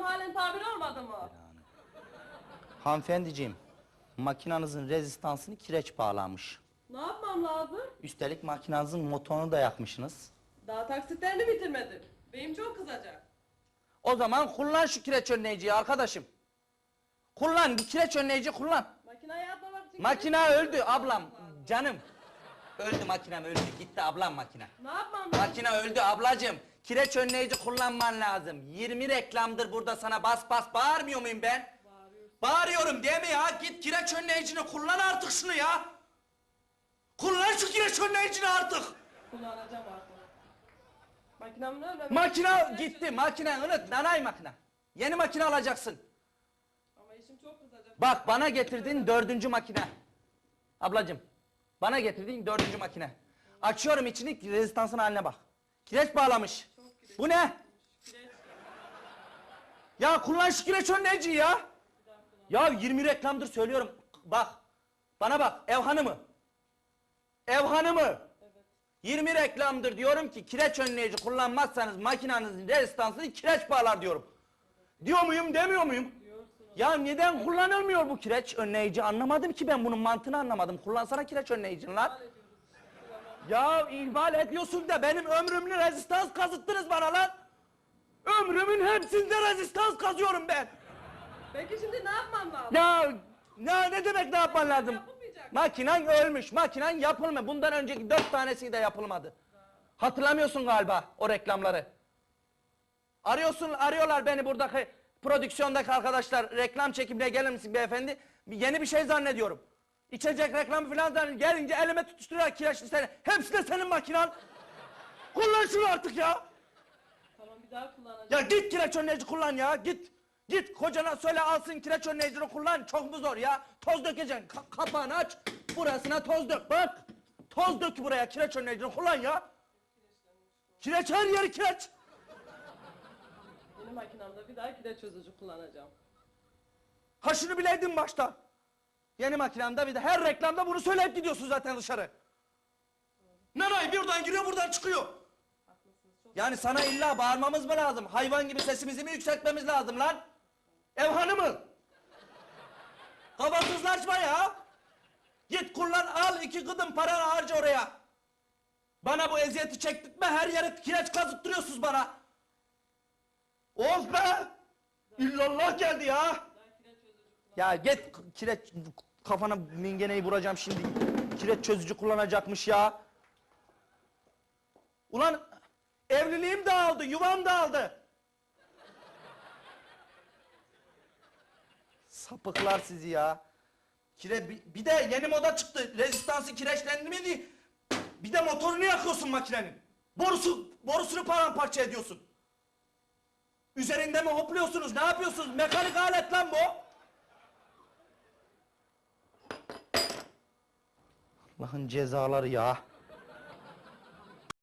Makinam halen tamir olmadı mı? Hanımefendiciğim, makinanızın rezistansını kireç bağlamış. Ne yapmam lazım? Üstelik makinanızın motorunu da yakmışsınız. Daha taksitlerini bitirmedim. Beyim çok kızacak. O zaman kullan şu kireç önleyiciyi arkadaşım. Kullan, bu kireç önleyici kullan. Makinayı atmamak için... Makina öldü ablam, canım. Öldü makinem öldü, gitti ablam makine. Ne yapmam lazım? Makine öldü ablacığım. Kireç önleyici kullanman lazım. 20 reklamdır burada sana bas bas bağırmıyor muyum ben? Bağırıyorum değil mi ya? Git kireç önleyicini kullan artık şunu ya. Kullan şu kireç önleyicini artık. Kullanacağım artık. Makinamın ölmemesi... Makine gitti, makine unut, nanay makine. Yeni makine alacaksın. Ama işim çok kızacak. Bak bana getirdiğin dördüncü makine. Ablacığım, bana getirdiğin dördüncü makine. Açıyorum içini, rezistansın haline bak. Kireç bağlamış. Bu ne? Ya kullan şu kireç önleyiciyi ya. Ya 20 reklamdır söylüyorum. Bak, bana bak, ev hanımı. Ev hanımı. Evet. 20 reklamdır diyorum ki kireç önleyici kullanmazsanız makinenizin rezistansını kireç bağlar diyorum. Diyor muyum demiyor muyum? Ya neden kullanılmıyor bu kireç önleyici anlamadım ki ben bunun mantığını anlamadım. Kullansana kireç önleyicini lan. Ya ihmal ediyorsun da benim ömrümlü rezistans kazıttınız bana lan. Ömrümün hepsinde rezistans kazıyorum ben. Peki şimdi ne yapmam lazım? Ya ne, ne demek ne yapman lazım? Yapılmayacak. Makinen ölmüş, makinen yapılmıyor. Bundan önceki dört tanesi de yapılmadı. Hatırlamıyorsun galiba o reklamları. Arıyorsun, arıyorlar beni buradaki prodüksiyondaki arkadaşlar. Reklam çekimine gelir misin beyefendi? Yeni bir şey zannediyorum. İçecek reklamı falan zannediyorum. Gelince elime tutuşturuyorlar kireçli seni. Hepsi de senin makinen. Kullan şunu artık ya. Tamam bir daha kullanacağım. Ya git kireç önleyici kullan ya git. Git kocana söyle alsın kireç önleyicini kullan. Çok mu zor ya? Toz dökeceksin. Ka- kapağını aç. Burasına toz dök bak. Toz dök buraya kireç önleyicini kullan ya. Kireç her yeri kireç. Yeni makinamda bir daha kireç çözücü kullanacağım. Ha şunu bileydin başta. Yeni makinemde bir de her reklamda bunu söyleyip gidiyorsun zaten dışarı. Nanay buradan giriyor buradan çıkıyor. Yani sana illa bağırmamız mı lazım? Hayvan gibi sesimizi mi yükseltmemiz lazım lan? Ev hanımı. Kafasızlaşma ya. Git kullan al iki gıdım paranı harca oraya. Bana bu eziyeti çektirtme her yere kireç kazıttırıyorsunuz bana. Of be! İllallah geldi ya. Ya git kireç kafana mingeneyi vuracağım şimdi. Kireç çözücü kullanacakmış ya. Ulan evliliğim dağıldı, yuvam dağıldı. Sapıklar sizi ya. Kire bir, de yeni moda çıktı. Rezistansı kireçlendi mi diye. Bir de motorunu yakıyorsun makinenin. Borusu, borusunu paramparça ediyorsun. Üzerinde mi hopluyorsunuz? Ne yapıyorsunuz? Mekanik alet lan bu. Allah'ın cezaları ya.